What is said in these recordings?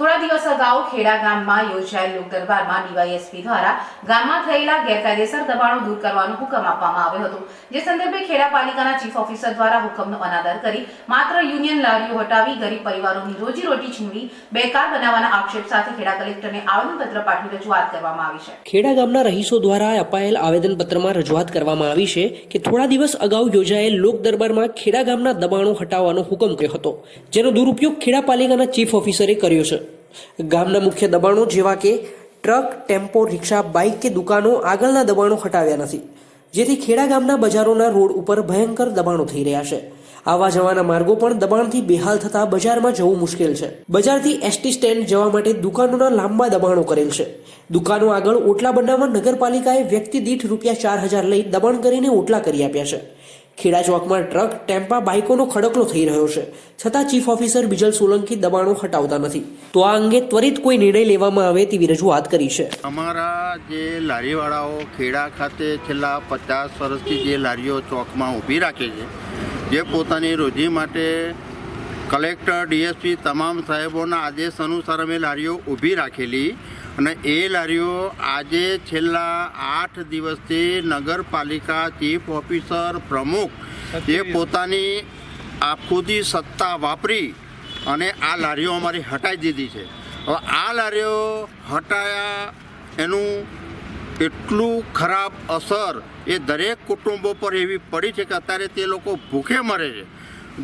થોડા દિવસ અગાઉ ખેડા ગામમાં યોજાયેલ લોક દરબારમાં ડીવાયએસપી દ્વારા ગામમાં થયેલા ગેરકાયદેસર દબાણો દૂર કરવાનો હુકમ આપવામાં આવ્યો હતો. જે સંદર્ભે ખેડા પાલિકાના ચીફ ઓફિસર દ્વારા હુકમનો અનાદર કરી માત્ર યુનિયન લારીઓ હટાવી ગરીબ પરિવારોની રોજીરોટી છીનવી બેકાર બનાવવાના આક્ષેપ સાથે ખેડા કલેક્ટરને આવેદનપત્ર પાઠવી રજૂઆત કરવામાં આવી છે. ખેડા ગામના રહીશો દ્વારા અપાયેલ આવેદનપત્રમાં રજૂઆત કરવામાં આવી છે કે થોડા દિવસ અગાઉ યોજાયેલ લોક દરબારમાં ખેડા ગામના દબાણો હટાવવાનો હુકમ કર્યો હતો, જેનો દુરુપયોગ ખેડા પાલિકાના ચીફ ઓફિસરે કર્યો છે. ગામના મુખ્ય દબાણો જેવા કે ટ્રક, ટેમ્પો, રિક્ષા, બાઇક કે દુકાનો આગળના દબાણો હટાવ્યા નથી. જેથી ખેડા ગામના બજારોના રોડ ઉપર ભયંકર દબાણો થઈ રહ્યા છે. આવા જવાના માર્ગો પણ દબાણથી બેહાલ થતા બજારમાં જવું મુશ્કેલ છે. બજારથી એસટી સ્ટેન્ડ જવા માટે દુકાનોના લાંબા દબાણો કરેલ છે. દુકાનો આગળ ઓટલા બનાવવા નગરપાલિકાએ વ્યક્તિ દીઠ રૂપિયા ચાર હજાર લઈ દબાણ કરીને ઓટલા કરી આપ્યા છે. ખેડા ચોકમાં ટ્રક, ટેમ્પા, બાઇકોનો ખડકલો થઈ રહ્યો છે. છતાં ચીફ ઓફિસર બિજલ સોલંકી દબાણો હટાવતા નથી. તો આ અંગે ત્વરિત કોઈ નિર્ણય લેવામાં આવે તેવી રજૂઆત કરી છે. અમારા જે લારીવાળાઓ ખેડા ખાતે છેલ્લા પચાસ વર્ષથી જે લારીઓ ચોકમાં ઊભી રાખે છે, જે પોતાની રોજી માટે કલેક્ટર, ડીએસપી તમામ સાહેબોના આદેશ અનુસાર અમે લારીઓ ઊભી રાખેલી અને એ લારીઓ આજે છેલ્લા આઠ દિવસથી નગરપાલિકા ચીફ ઓફિસર પ્રમુખ એ પોતાની આખુદી સત્તા વાપરી અને આ લારીઓ અમારી હટાવી દીધી છે. હવે આ લારીઓ હટાયા એનું એટલું ખરાબ અસર એ દરેક કુટુંબો પર એવી પડી છે કે અત્યારે તે લોકો ભૂખે મરે છે.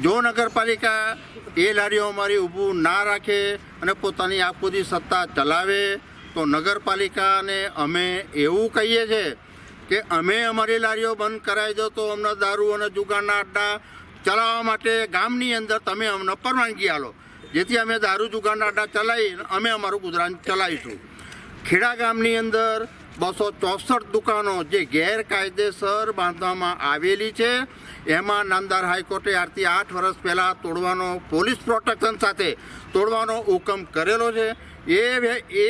જો નગરપાલિકા એ લારીઓ અમારી ઊભું ના રાખે અને પોતાની આખુદી સત્તા ચલાવે તો નગરપાલિકાને અમે એવું કહીએ છીએ કે અમે અમારી લારીઓ બંધ કરાવી દો તો અમને દારૂ અને જુગારના અડ્ડા ચલાવવા માટે ગામની અંદર તમે અમને પરવાનગી આલો જેથી અમે દારૂ, જુગારના અડ્ડા ચલાવી અમે અમારું ગુજરાન ચલાવીશું. ખેડા ગામની અંદર બસો ચોસઠ દુકાનો જે ગેરકાયદેસર બાંધવામાં આવેલી છે. એમાં નામદાર હાઈકોર્ટે આજથી આઠ વર્ષ પહેલાં તોડવાનો પોલીસ પ્રોટેક્શન સાથે તોડવાનો હુકમ કરેલો છે. એ એ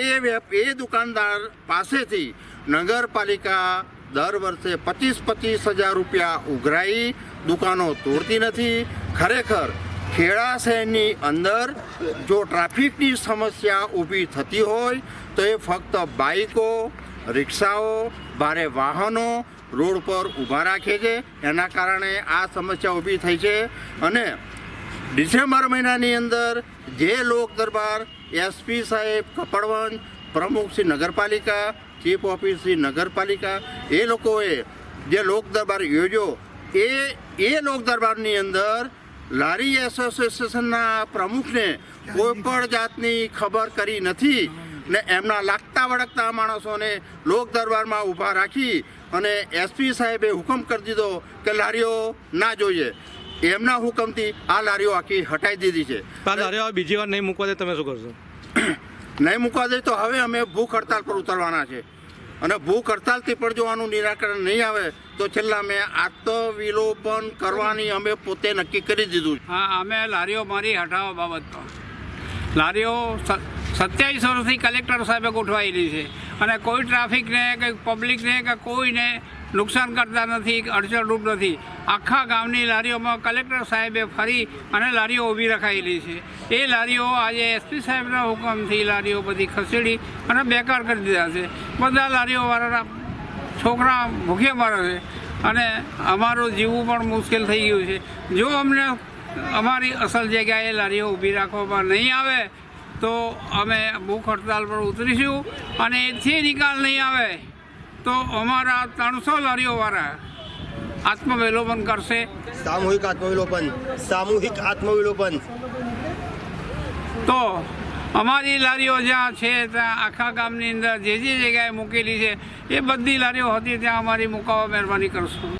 એ દુકાનદાર પાસેથી નગરપાલિકા દર વર્ષે પચીસ પચીસ હજાર રૂપિયા ઉઘરાઈ દુકાનો તોડતી નથી. ખરેખર ખેડા શહેરની અંદર જો ટ્રાફિકની સમસ્યા ઊભી થતી હોય તો એ ફક્ત બાઇકો રિક્ષાઓ, ભારે વાહનો રોડ પર ઊભા રાખે છે. એના કારણે આ સમસ્યા ઊભી થઈ છે. અને ડિસેમ્બર મહિનાની અંદર જે લોક દરબાર એસપી સાહેબ કપડવંજ, પ્રમુખ શ્રી નગરપાલિકા, ચીફ ઓફિસ શ્રી નગરપાલિકા, એ લોકોએ જે લોક દરબાર યોજ્યો, એ એ લોક દરબારની અંદર લારી એસોસિએશનના પ્રમુખને કોઈ પણ જાતની ખબર કરી નથી. ને એમના લાગતા વળગતા માણસોને લોક દરબારમાં ઊભા રાખી અને એસપી સાહેબે હુકમ કરી દીધો કે લારીઓ ના જોઈએ. એમના હુકમથી આ લારીઓ આખી હટાઈ દીધી છે. આ લારીઓ બીજી વાર નહીં મૂકવા દે તમે શું કરશો? નહીં મૂકવા દે તો હવે અમે ભૂખ હડતાલ પર ઉતરવાના છે. અને ભૂખ હડતાલથી પણ જો આનું નિરાકરણ નહીં આવે તો છેલ્લા મેં આત્મવિલોપન કરવાની અમે પોતે નક્કી કરી દીધું હા અમે લારીઓ મારી હટાવવા બાબતમાં. લારીઓ સત્યાવીસ વર્ષથી કલેક્ટર સાહેબે ગોઠવાયેલી છે. અને કોઈ ટ્રાફિકને, કે પબ્લિકને, કે કોઈને નુકસાન કરતા નથી, અડચણરૂપ નથી. આખા ગામની લારીઓમાં કલેક્ટર સાહેબે ફરી અને લારીઓ ઊભી રખાયેલી છે. એ લારીઓ આજે એસપી સાહેબના હુકમથી લારીઓ બધી ખસેડી અને બેકાર કરી દીધા છે. બધા લારીઓવાળાના છોકરા ભૂખે મરે છે. અને અમારું જીવવું પણ મુશ્કેલ થઈ ગયું છે. જો અમને અમારી અસલ જગ્યાએ લારીઓ ઊભી રાખવામાં નહીં આવે તો અમે ભૂખ હડતાલ પર ઉતરીશું અને એથી નિકાલ નહીં આવે તો અમારા ત્રણસો લારીઓવાળા આત્મવિલોપન કરશે. સામૂહિક આત્મવિલોપન સામૂહિક આત્મવિલોપન. તો અમારી લારીઓ જ્યાં છે ત્યાં આખા ગામની અંદર જે જે જગ્યાએ મૂકેલી છે એ બધી લારીઓ હતી ત્યાં અમારી મુકાવવા મહેરબાની કરશું.